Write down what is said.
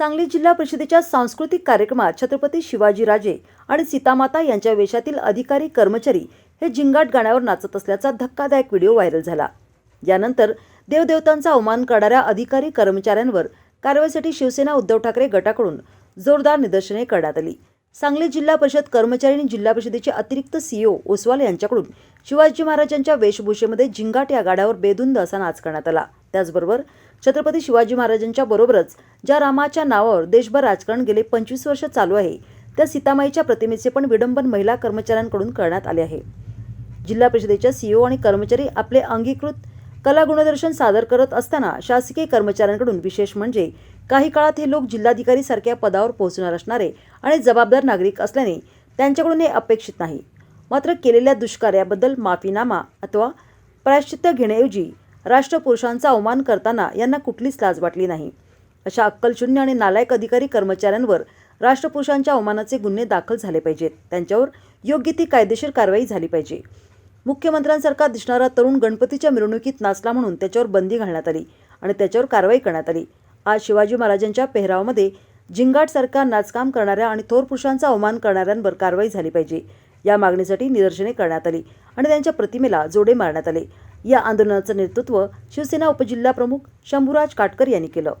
सांगली जिल्हा परिषदेच्या सांस्कृतिक कार्यक्रमात छत्रपती शिवाजीराजे आणि सीतामाता यांच्या वेशातील अधिकारी कर्मचारी हे जिंगाट गाण्यावर नाचत असल्याचा धक्कादायक व्हिडिओ व्हायरल झाला. यानंतर देवदेवतांचा अवमान करणाऱ्या अधिकारी कर्मचाऱ्यांवर कारवाईसाठी शिवसेना उद्धव ठाकरे गटाकडून जोरदार निदर्शने करण्यात आली. सांगली जिल्हा परिषद कर्मचारी आणि जिल्हा परिषदेचे अतिरिक्त सीईओ ओसवाल यांच्याकडून शिवाजी महाराजांच्या वेशभूषेमध्ये झिंगाट या गाड्यावर बेधुंद असा नाच करण्यात आला. त्याचबरोबर छत्रपती शिवाजी महाराजांच्या बरोबरच ज्या रामाच्या नावावर देशभर राजकारण गेले पंचवीस वर्ष चालू आहे त्या सीतामाईच्या प्रतिमेचे पण विडंबन महिला कर्मचाऱ्यांकडून करण्यात आले आहे. जिल्हा परिषदेच्या सीईओ आणि कर्मचारी आपले अंगीकृत कला गुणदर्शन सादर करत असताना शासकीय कर्मचाऱ्यांकडून विशेष म्हणजे काही काळात हे लोक जिल्हाधिकारी सारख्या पदावर पोहोचणार असणारे आणि जबाबदार नागरिक असल्याने त्यांच्याकडून हे अपेक्षित नाही. मात्र केलेल्या दुष्कार्याबद्दल माफीनामा अथवा प्रायश्चित्त घेण्याऐवजी राष्ट्रपुरुषांचा अवमान करताना यांना कुठलीच लाज वाटली नाही. अशा अक्कलशून्य आणि नालायक अधिकारी कर्मचाऱ्यांवर राष्ट्रपुरुषांच्या अवमानाचे गुन्हे दाखल झाले पाहिजेत. त्यांच्यावर योग्य ती कायदेशीर कारवाई झाली पाहिजे. मुख्यमंत्र्यांसारखा दिसणारा तरुण गणपतीच्या मिरवणुकीत नाचला म्हणून त्याच्यावर बंदी घालण्यात आली आणि त्याच्यावर कारवाई करण्यात आली. आज शिवाजी महाराजांच्या पेहरावामध्ये जिंगाटसारखा नाचकाम करणाऱ्या आणि थोर पुरुषांचा अवमान करणाऱ्यांवर कारवाई झाली पाहिजे. या मागणीसाठी निदर्शने करण्यात आली आणि त्यांच्या प्रतिमेला जोडे मारण्यात आले. या आंदोलनाचं नेतृत्व शिवसेना उपजिल्हाप्रमुख शंभूराज काटकर यांनी केलं.